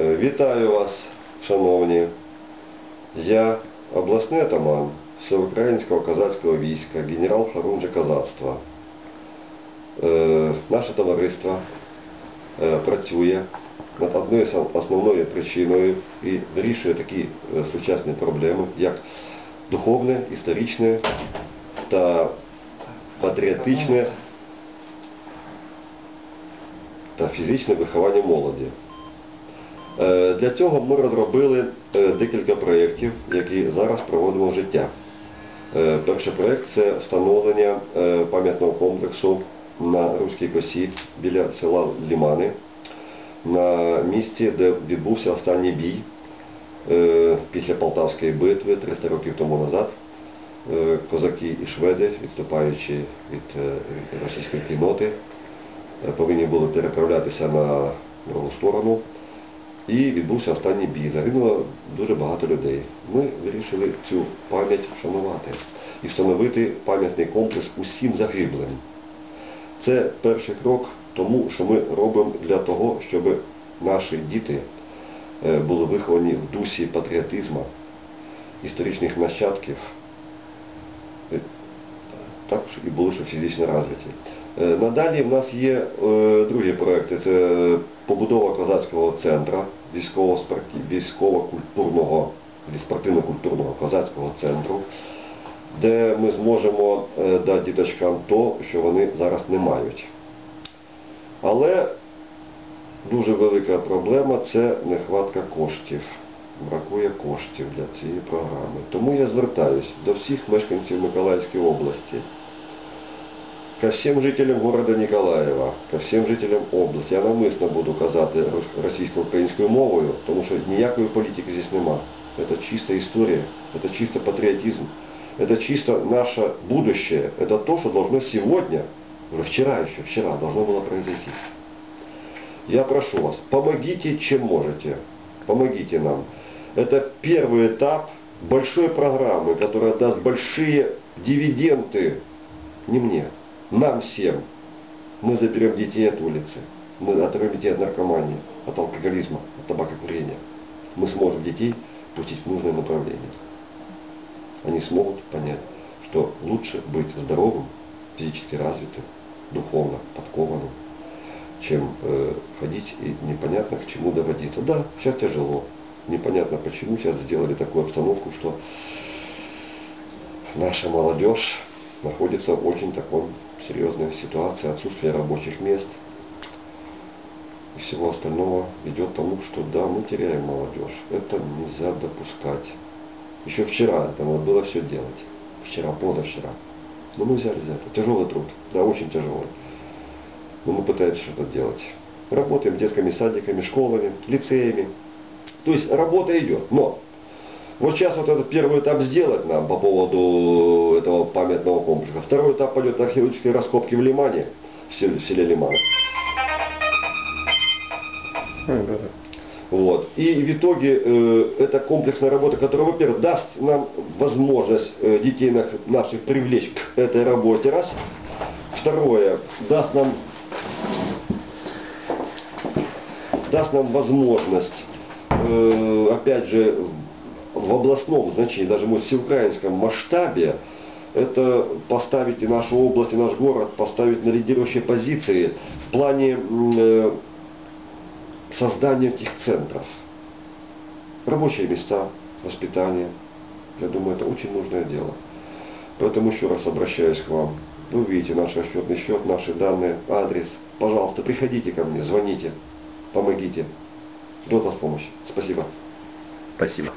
Е, Вітаю вас, шановні. Я обласний атаман Всеукраїнського козацького війська, генерал Харунжа Козацтва. Е, Наше товариство е, працює над одною з основною причиною і вирішує такі е, сучасні проблеми, як духовне, історичне та патріотичне та фізичне виховання молоді. Е, Для цього ми розробили е, декілька проєктів, які зараз проводимо в життя. Е, Перший проєкт це встановлення пам'ятного комплексу на Руській косі біля села Лімани, на місці, де відбувся останній бій після Полтавської битви 300 років тому назад. Козаки і шведи, відступаючи від російської кінноти, повинні були переправлятися на другу сторону. І відбувся останній бій. Загинуло дуже багато людей. Ми вирішили цю пам'ять вшанувати і встановити пам'ятний комплекс усім загиблим. Це перший крок тому, що ми робимо для того, щоб наші діти е, були виховані в дусі патріотизму, історичних нащадків, е, також і були ще фізично розвиті. Е, Надалі в нас є е, другі проекти. Це побудова козацького центру, військово-культурного спортивно-культурного козацького центру, де ми зможемо е, дати діточкам то, що вони зараз не мають. Але дуже велика проблема це нехватка коштів. Бракує коштів для цієї програми. Тому я звертаюсь до всіх мешканців Миколаївської області ко всем жителям города Николаева, ко всем жителям області. Я навмисно буду казати рос- російсько-українською мовою, тому що ніякої політики здесь нема. Это чисто история, это чисто патриотизм, это чисто наше будущее, это то, что должно сегодня, уже вчера еще, вчера должно было произойти. Я прошу вас, помогите, чем можете. Помогите нам. Это первый этап большой программы, которая даст большие дивиденды не мне, нам всем. Мы заберем детей от улицы. Мы оторвем детей от наркомании, от алкоголизма, от табакокурения. Мы сможем детей пустить в нужное направление. Они смогут понять, что лучше быть здоровым, физически развитым, духовно подкованным, чем э, ходить и непонятно к чему доводиться. Да, сейчас тяжело. Непонятно почему сейчас сделали такую обстановку, что наша молодежь находится в очень таком серьезной ситуации, отсутствие рабочих мест и всего остального ведет к тому, что да, мы теряем молодежь. Это нельзя допускать. Еще вчера это надо было все делать. Вчера, позавчера. Но мы взяли за это. Тяжелый труд, да, очень тяжелый. Но мы пытаемся что-то делать. Работаем с детскими садиками, школами, лицеями. То есть работа идет. Но вот сейчас вот этот первый этап сделать нам по поводу этого памятного комплекса. Второй этап пойдет археологические раскопки в Лимане, в селе, в селе Лиман. Вот. И в итоге э, это комплексная работа, которая, во-первых, даст нам возможность э, детей нах- наших привлечь к этой работе, раз. Второе, даст нам, даст нам возможность, э, опять же, в областном значении, даже в всеукраинском масштабе, это поставить и нашу область, и наш город, поставить на лидирующие позиции в плане э, создания этих центров. Рабочие места, воспитание. Я думаю, это очень нужное дело. Поэтому еще раз обращаюсь к вам. Вы увидите наш расчетный счет, наши данные, адрес. Пожалуйста, приходите ко мне, звоните, помогите. Жду от вас помощи. Спасибо. Спасибо.